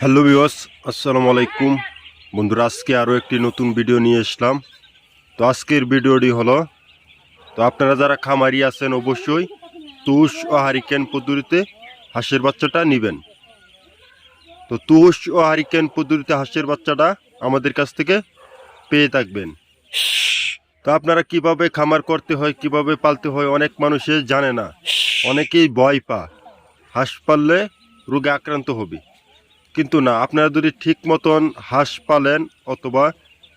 Hello বিওস আসসালামু আলাইকুম। বন্ধুরা, আজকে আরও একটি নতুন ভিডিও নিয়ে এসলাম তো আজকের ভিডিওটি হলো, তো আপনারা যারা খামারি আছেন, অবশ্যই তুষ ও হারিকেন পদ্ধতিতে হাঁসের বাচ্চাটা নেবেন। তো তুষ ও হারিকেন পদ্ধতিতে হাঁসের বাচ্চাটা আমাদের কাছ থেকে পেয়ে থাকবেন। তো আপনারা কীভাবে খামার করতে হয়, কীভাবে পালতে হয়, অনেক মানুষে জানে না। অনেকেই ভয় পা হাঁস পাললে রোগে আক্রান্ত হবে। কিন্তু না আপনারা যদি ঠিক মতন হাঁস পালেন অথবা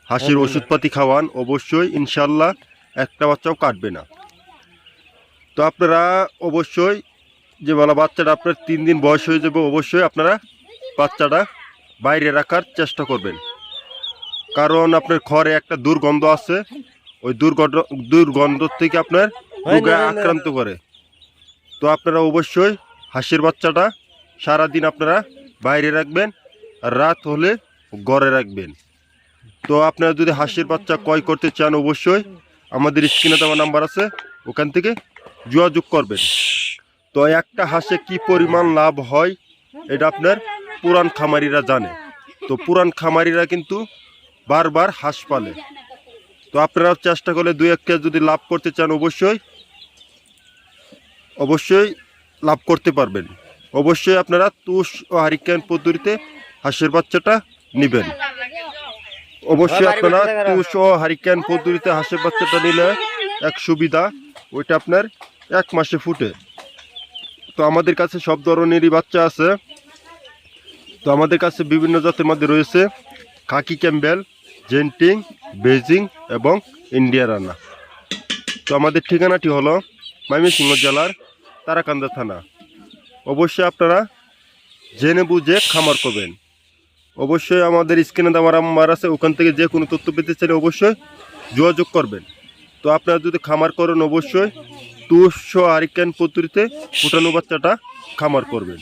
হাঁসের ওষুধপাতি খাওয়ান অবশ্যই ইনশাল্লাহ একটা বাচ্চাও কাটবে না। তো আপনারা অবশ্যই যে বলা বাচ্চাটা আপনার তিন দিন বয়স হয়ে যাবে অবশ্যই আপনারা বাচ্চাটা বাইরে রাখার চেষ্টা করবেন। কারণ আপনার ঘরে একটা দুর্গন্ধ আছে ওই দুর্গন্ধ দুর্গন্ধ থেকে আপনার রোগে আক্রান্ত করে। তো আপনারা অবশ্যই হাঁসের বাচ্চাটা সারাদিন আপনারা বাইরে রাখবেন, রাত হলে ঘরে রাখবেন। তো আপনারা যদি হাঁসের বাচ্চা ক্রয় করতে চান অবশ্যই, আমাদের স্ক্রিনে দেওয়া নাম্বার আছে, ওখান থেকে যোগাযোগ করবেন। তো একটা হাঁসে কি পরিমাণ লাভ হয়, এটা আপনার পুরান খামারিরা জানে। তো পুরান খামারিরা কিন্তু বারবার হাঁস পালে। তো আপনারা চেষ্টা করলে দুই একটা যদি লাভ করতে চান অবশ্যই অবশ্যই লাভ করতে পারবেন। অবশ্যই আপনারা তুষ ও হারিকেন পদ্ধতিতে হাঁসের বাচ্চাটা নেবেন। অবশ্যই আপনারা তুষ ও হারিকেন পদ্ধতিতে হাঁসের বাচ্চাটা নিলে এক সুবিধা ওইটা আপনার এক মাসে ফুটে। তো আমাদের কাছে সব ধরনেরই বাচ্চা আছে। তো আমাদের কাছে বিভিন্ন জাতের মধ্যে রয়েছে খাকি ক্যাম্বেল জেন্টিং বেজিং এবং ইন্ডিয়া রানা। তো আমাদের ঠিকানাটি হলো ময়মনসিংহ জেলার তারাকান্দা থানা। অবশ্যই আপনারা জেনে বুঝে খামার করবেন। অবশ্যই আমাদের স্ক্রিনে দেওয়ার আমার আছে, ওখান থেকে যে কোনো তথ্য পেতে চাইলে অবশ্যই যোগাযোগ করবেন। তো আপনারা যদি খামার করেন, অবশ্যই তুষ আরিকান পদ্ধতিতে ফুটানো বাচ্চাটা খামার করবেন।